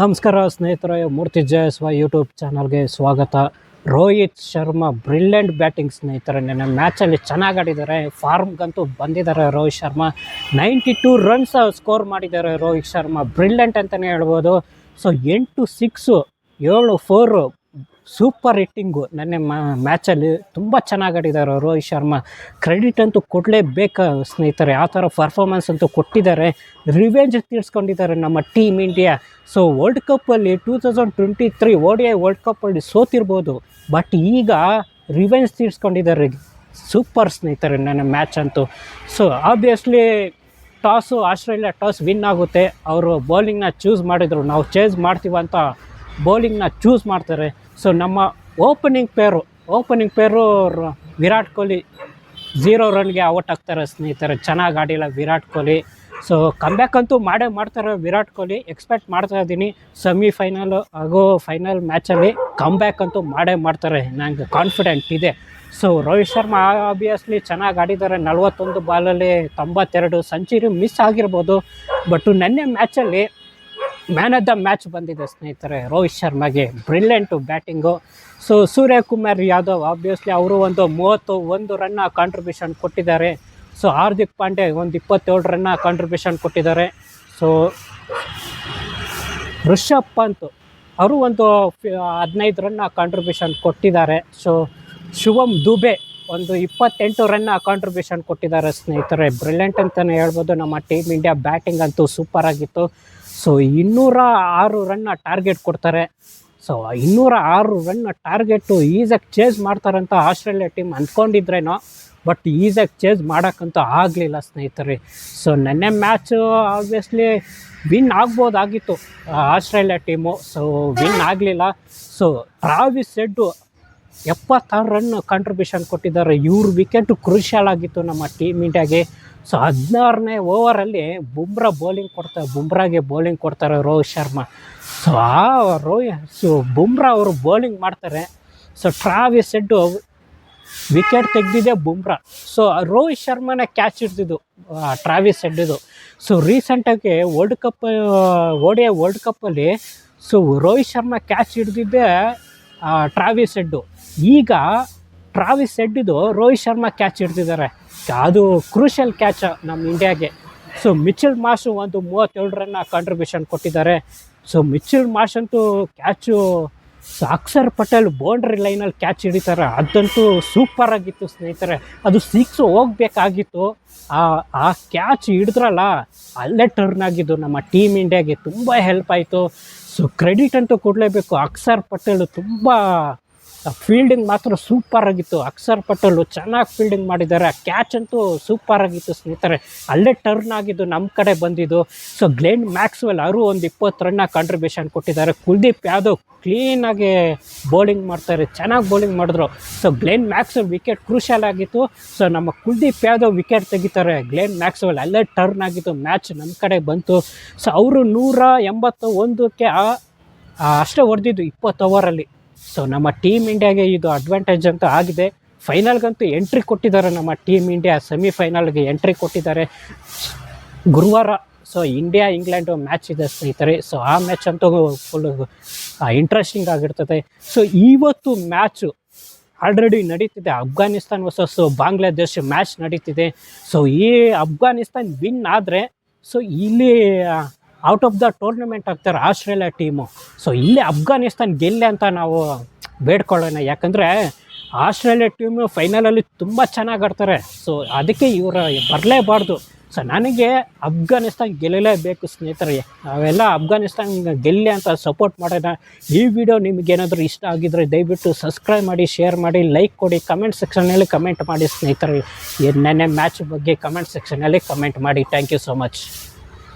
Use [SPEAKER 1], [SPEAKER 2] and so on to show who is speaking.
[SPEAKER 1] ನಮಸ್ಕಾರ, ಸ್ನೇಹಿತರೆ. ಮೂರ್ತಿ ಜಯಸ್ವ ಯೂಟ್ಯೂಬ್ ಚಾನಲ್ಗೆ ಸ್ವಾಗತ. ರೋಹಿತ್ ಶರ್ಮಾ ಬ್ರಿಲಿಯಂಟ್ ಬ್ಯಾಟಿಂಗ್ ಸ್ನೇಹಿತರೆ. ನೆನ್ನೆ ಮ್ಯಾಚಲ್ಲಿ ಚೆನ್ನಾಗಿ ಆಡಿದ್ದಾರೆ. ಫಾರ್ಮ್ಗಂತೂ ಬಂದಿದ್ದಾರೆ Rohit Sharma. Ninety two runs score ಮಾಡಿದ್ದಾರೆ ರೋಹಿತ್ ಶರ್ಮಾ. ಬ್ರಿಲಿಯಂಟ್ ಅಂತಲೇ ಹೇಳ್ಬೋದು. ಸೊ ಎಂಟು ಸಿಕ್ಸು ಏಳು ಫೋರು ಸೂಪರ್ ಹಿಟ್ಟಿಂಗು ನೆನ್ನೆ ಮ್ಯಾಚಲ್ಲಿ ತುಂಬ ಚೆನ್ನಾಗಿ ಆಡಿದ್ದಾರೆ ರೋಹಿತ್ ಶರ್ಮಾ. ಕ್ರೆಡಿಟ್ ಅಂತೂ ಕೊಡಲೇಬೇಕು ಸ್ನೇಹಿತರೆ. ಆ ಥರ ಪರ್ಫಾರ್ಮೆನ್ಸ್ ಅಂತೂ ಕೊಟ್ಟಿದ್ದಾರೆ. ರಿವೆಂಜ್ ತೀರಿಸ್ಕೊಂಡಿದ್ದಾರೆ ನಮ್ಮ ಟೀಮ್ ಇಂಡಿಯಾ. ಸೊ ವರ್ಲ್ಡ್ ಕಪ್ಪಲ್ಲಿ two thousand twenty three ODI world ಕಪ್ಪಲ್ಲಿ ಸೋತಿರ್ಬೋದು. ಬಟ್ ಈಗ ರಿವೆಂಜ್ ತೀರಿಸ್ಕೊಂಡಿದ್ದಾರೆ. ಸೂಪರ್ ಸ್ನೇಹಿತರೆ ನನ್ನ ಮ್ಯಾಚ್ ಅಂತೂ. So obviously toss, Australia toss win ಆಗುತ್ತೆ. ಅವರು ಬೌಲಿಂಗ್ನ ಚೂಸ್ ಮಾಡಿದರು. ನಾವು ಚೇಸ್ ಮಾಡ್ತೀವಂತ ಬೌಲಿಂಗ್ನ ಚೂಸ್ ಮಾಡ್ತಾರೆ. ಸೊ ನಮ್ಮ opening pair opening pair Virat Kohli zero ರನ್ಗೆ out ಆಗ್ತಾರೆ ಸ್ನೇಹಿತರೆ. ಚೆನ್ನಾಗಿ ಆಡಿಲ್ಲ ವಿರಾಟ್ ಕೊಹ್ಲಿ. ಸೊ ಕಮ್ಬ್ಯಾಕ್ ಅಂತೂ ಮಾಡೇ ಮಾಡ್ತಾರೆ ವಿರಾಟ್ ಕೊಹ್ಲಿ. ಎಕ್ಸ್ಪೆಕ್ಟ್ ಮಾಡ್ತಾ ಇದ್ದೀನಿ. ಸೆಮಿಫೈನಲ್ ಹಾಗೂ ಫೈನಲ್ ಮ್ಯಾಚಲ್ಲಿ ಕಮ್ಬ್ಯಾಕ್ ಅಂತೂ ಮಾಡೇ ಮಾಡ್ತಾರೆ. ನನಗೆ ಕಾನ್ಫಿಡೆಂಟ್ ಇದೆ. ಸೊ ರೋಹಿತ್ ಶರ್ಮಾ ಆಬ್ವಿಯಸ್ಲಿ ಚೆನ್ನಾಗಿ ಆಡಿದ್ದಾರೆ. ನಲವತ್ತೊಂದು ಬಾಲಲ್ಲಿ ತೊಂಬತ್ತೆರಡು ಸೆಂಚುರಿ ಮಿಸ್ ಆಗಿರ್ಬೋದು. ಬಟ್ ನೆನ್ನೆ ಮ್ಯಾಚಲ್ಲಿ ಮ್ಯಾನ್ ಆಫ್ ದ ಮ್ಯಾಚ್ ಬಂದಿದೆ ಸ್ನೇಹಿತರೆ, Rohit ಶರ್ಮಾಗೆ brilliant batting so Suryakumar Yadav obviously ಅವರು ಒಂದು ಮೂವತ್ತು ಒಂದು ರನ್ನ ಕಾಂಟ್ರಿಬ್ಯೂಷನ್ ಕೊಟ್ಟಿದ್ದಾರೆ. ಸೊ ಹಾರ್ದಿಕ್ ಪಾಂಡೆ ಒಂದು ಇಪ್ಪತ್ತೇಳು ರನ್ನ ಕಾಂಟ್ರಿಬ್ಯೂಷನ್ ಕೊಟ್ಟಿದ್ದಾರೆ. ಸೊ ಋಷಭ್ ಪಂತ್ ಅವರು ಒಂದು ಹದಿನೈದು ರನ್ನ ಕಾಂಟ್ರಿಬ್ಯೂಷನ್ ಕೊಟ್ಟಿದ್ದಾರೆ. ಸೊ ಶುಭಮ್ ದುಬೆ ಒಂದು ಇಪ್ಪತ್ತೆಂಟು ರನ್ನ ಕಾಂಟ್ರಿಬ್ಯೂಷನ್ ಕೊಟ್ಟಿದ್ದಾರೆ ಸ್ನೇಹಿತರೆ. ಬ್ರಿಲಿಯಂಟ್ ಅಂತಲೇ ಹೇಳ್ಬೋದು ನಮ್ಮ ಟೀಮ್ ಇಂಡಿಯಾ ಬ್ಯಾಟಿಂಗ್ ಅಂತೂ ಸೂಪರ್ ಆಗಿತ್ತು. ಸೊ ಇನ್ನೂರ ಆರು ರನ್ನ ಟಾರ್ಗೆಟ್ ಕೊಡ್ತಾರೆ. ಸೊ ಇನ್ನೂರ ಆರು ರನ್ನ ಟಾರ್ಗೆಟು ಈಸಾಗಿ ಚೇಸ್ ಮಾಡ್ತಾರಂತ ಆಸ್ಟ್ರೇಲಿಯಾ ಟೀಮ್ ಅಂದ್ಕೊಂಡಿದ್ರೇನೋ ಬಟ್ ಈಸಾಗಿ ಚೇಸ್ ಮಾಡೋಕ್ಕಂತೂ ಆಗಲಿಲ್ಲ ಸ್ನೇಹಿತರೆ. ಸೊ ನೆನ್ನೆ ಮ್ಯಾಚು ಆಬ್ವಿಯಸ್ಲಿ ವಿನ್ ಆಗ್ಬೋದಾಗಿತ್ತು ಆಸ್ಟ್ರೇಲಿಯಾ ಟೀಮು ಸೊ ವಿನ್ ಆಗಲಿಲ್ಲ. ಸೊ ಟ್ರಾವಿಸ್ ಸೆಡ್ಡು ಎಪ್ಪತ್ತಾರು ರನ್ ಕಾಂಟ್ರಿಬ್ಯೂಷನ್ ಕೊಟ್ಟಿದ್ದಾರೆ. ಇವ್ರ ವಿಕೆಟು ಕ್ರೂಷಿಯಲ್ ಆಗಿತ್ತು ನಮ್ಮ ಟೀಮ್ ಇಂಡಿಯಾಗೆ ಸೊ ಹದಿನಾರನೇ ಓವರಲ್ಲಿ ಬುಮ್ರಾ ಬೌಲಿಂಗ್ ಕೊಡ್ತಾರೆ ಬುಮ್ರಾಗೆ ಬೌಲಿಂಗ್ ಕೊಡ್ತಾರೆ ರೋಹಿತ್ ಶರ್ಮಾ. ಸೊ ಆ ರೋಹಿ ಸೊ ಬುಮ್ರಾ ಅವರು ಬೌಲಿಂಗ್ ಮಾಡ್ತಾರೆ. ಸೊ ಟ್ರಾವಿಸ್ ಸೆಡ್ಡು ವಿಕೆಟ್ ತೆಗೆದಿದೆ ಬುಮ್ರಾ. ಸೊ ರೋಹಿತ್ ಶರ್ಮನ ಕ್ಯಾಚ್ ಹಿಡ್ದಿದ್ದು ಟ್ರಾವಿಸ್ ಹೆಡ್ಡಿದು ಸೊ ರೀಸೆಂಟಾಗಿ ವರ್ಲ್ಡ್ ಕಪ್ ಓಡಿಯ ವರ್ಲ್ಡ್ ಕಪ್ಪಲ್ಲಿ ಸೊ ರೋಹಿತ್ ಶರ್ಮಾ ಕ್ಯಾಚ್ ಹಿಡ್ದಿದ್ದೆ ಟ್ರಾವಿಸ್ ಹೆಡ್ಡು ಈಗ ಟ್ರಾವಿಸ್ ಹೆಡ್ಡಿದು ರೋಹಿತ್ ಶರ್ಮಾ ಕ್ಯಾಚ್ ಹಿಡ್ದಿದ್ದಾರೆ. ಅದು ಕ್ರೂಷಿಯಲ್ ಕ್ಯಾಚ್ ನಮ್ಮ ಇಂಡಿಯಾಗೆ. ಸೊ ಮಿಚಿಲ್ ಮಾಶು ಒಂದು ಮೂವತ್ತೇಳು ರನ್ನ ಕಾಂಟ್ರಿಬ್ಯೂಷನ್ ಕೊಟ್ಟಿದ್ದಾರೆ. ಸೊ ಮಿಚಿಲ್ ಮಾಶ್ ಅಂತೂ catch so Axar Patel boundary ಲೈನಲ್ಲಿ ಕ್ಯಾಚ್ ಹಿಡಿತಾರೆ. ಅದಂತೂ ಸೂಪರ್ ಆಗಿತ್ತು ಸ್ನೇಹಿತರೆ. ಅದು ಸಿಕ್ಸ್ ಹೋಗ್ಬೇಕಾಗಿತ್ತು. ಆ ಆ ಕ್ಯಾಚ್ ಹಿಡಿದ್ರಲ್ಲ, ಅಲ್ಲೇ ಟರ್ನ್ ಆಗಿದ್ದು ನಮ್ಮ ಟೀಮ್ ಇಂಡಿಯಾಗೆ ತುಂಬ ಹೆಲ್ಪ್ ಆಯಿತು. ಸೊ ಕ್ರೆಡಿಟ್ ಅಂತೂ ಕೊಡಲೇಬೇಕು. ಅಕ್ಷರ್ ಪಟೇಲ್ ತುಂಬ ಫೀಲ್ಡಿಂಗ್ ಮಾತ್ರ ಸೂಪರ್ ಆಗಿತ್ತು. ಅಕ್ಷರ್ ಪಟೇಲು ಚೆನ್ನಾಗಿ ಫೀಲ್ಡಿಂಗ್ ಮಾಡಿದ್ದಾರೆ. ಕ್ಯಾಚ್ ಅಂತೂ ಸೂಪರ್ ಆಗಿತ್ತು ಸ್ನೇಹಿತರೆ. ಅಲ್ಲೇ ಟರ್ನ್ ಆಗಿದ್ದು ನಮ್ಮ ಕಡೆ ಬಂದಿದ್ದು. ಸೊ ಗ್ಲೇನ್ ಮ್ಯಾಕ್ಸ್ವೆಲ್ ಅವರು ಒಂದು ಇಪ್ಪತ್ತು ರನ್ನ ಕಾಂಟ್ರಿಬ್ಯೂಷನ್ ಕೊಟ್ಟಿದ್ದಾರೆ. ಕುಲ್ದೀಪ್ ಯಾದವ್ ಕ್ಲೀನಾಗಿ ಬೌಲಿಂಗ್ ಮಾಡ್ತಾರೆ. ಚೆನ್ನಾಗಿ ಬೌಲಿಂಗ್ ಮಾಡಿದ್ರು. So Glenn Maxwell wicket crucial ಆಗಿತ್ತು. ಸೊ ನಮ್ಮ ಕುಲ್ದೀಪ್ ಯಾದವ್ ವಿಕೆಟ್ ತೆಗಿತಾರೆ. ಗ್ಲೇನ್ ಮ್ಯಾಕ್ಸ್ವೆಲ್ ಅಲ್ಲೇ ಟರ್ನ್ ಆಗಿತ್ತು ಮ್ಯಾಚ್ ನಮ್ಮ ಕಡೆ ಬಂತು. ಸೊ ಅವರು ನೂರ ಎಂಬತ್ತು ಒಂದಕ್ಕೆ ಅಷ್ಟೇ ಹೊಡೆದಿದ್ದು ಇಪ್ಪತ್ತು ಓವರಲ್ಲಿ ಸೊ ನಮ್ಮ ಟೀಮ್ ಇಂಡಿಯಾಗೆ ಇದು ಅಡ್ವಾಂಟೇಜ್ ಅಂತ ಆಗಿದೆ. ಫೈನಲ್ಗಂತೂ ಎಂಟ್ರಿ ಕೊಟ್ಟಿದ್ದಾರೆ ನಮ್ಮ ಟೀಮ್ ಇಂಡಿಯಾ ಸೆಮಿಫೈನಲ್ಗೆ ಎಂಟ್ರಿ ಕೊಟ್ಟಿದ್ದಾರೆ. ಗುರುವಾರ ಸೊ ಇಂಡಿಯಾ ಇಂಗ್ಲೆಂಡು ಮ್ಯಾಚ್ ಇದೆ ಸ್ನೇಹಿತರೆ. ಸೊ ಆ ಮ್ಯಾಚ್ ಅಂತೂ ಫುಲ್ ಇಂಟ್ರೆಸ್ಟಿಂಗ್ ಆಗಿರ್ತದೆ. ಸೊ ಇವತ್ತು ಮ್ಯಾಚು ಆಲ್ರೆಡಿ ನಡೀತಿದೆ. ಅಫ್ಘಾನಿಸ್ತಾನ್ ವರ್ಸಸ್ ಬಾಂಗ್ಲಾದೇಶ್ ಮ್ಯಾಚ್ ನಡೀತಿದೆ. ಸೊ ಈ ಅಫ್ಘಾನಿಸ್ತಾನ್ ವಿನ್ ಆದರೆ ಸೊ ಇಲ್ಲಿ ಔಟ್ ಆಫ್ ದ ಟೂರ್ನಮೆಂಟ್ ಆಗ್ತಾರೆ ಆಸ್ಟ್ರೇಲಿಯಾ ಟೀಮು ಸೊ ಇಲ್ಲೇ ಅಫ್ಘಾನಿಸ್ತಾನ್ ಗೆಲ್ಲೆ ಅಂತ ನಾವು ಬೇಡ್ಕೊಳ್ಳೋಣ. ಯಾಕಂದರೆ ಆಸ್ಟ್ರೇಲಿಯಾ ಟೀಮು ಫೈನಲಲ್ಲಿ ತುಂಬ ಚೆನ್ನಾಗಿ ಆಡ್ತಾರೆ. ಸೊ ಅದಕ್ಕೆ ಇವರು ಬರಲೇಬಾರ್ದು. ಸೊ ನನಗೆ ಅಫ್ಘಾನಿಸ್ತಾನ್ ಗೆಲ್ಲಲೇಬೇಕು ಸ್ನೇಹಿತರೆ. ನಾವೆಲ್ಲ ಅಫ್ಘಾನಿಸ್ತಾನ್ ಗೆಲ್ಲೆ ಅಂತ ಸಪೋರ್ಟ್ ಮಾಡೋಣ. ಈ ವಿಡಿಯೋ ನಿಮಗೇನಾದರೂ ಇಷ್ಟ ಆಗಿದ್ರೆ ದಯವಿಟ್ಟು ಸಬ್ಸ್ಕ್ರೈಬ್ ಮಾಡಿ ಶೇರ್ ಮಾಡಿ ಲೈಕ್ ಕೊಡಿ. ಕಮೆಂಟ್ ಸೆಕ್ಷನಲ್ಲಿ ಕಮೆಂಟ್ ಮಾಡಿ ಸ್ನೇಹಿತರೆ. ಈ ನೆನ್ನೆ ಮ್ಯಾಚ್ ಬಗ್ಗೆ ಕಮೆಂಟ್ ಸೆಕ್ಷನಲ್ಲಿ ಕಮೆಂಟ್ ಮಾಡಿ. Thank you so much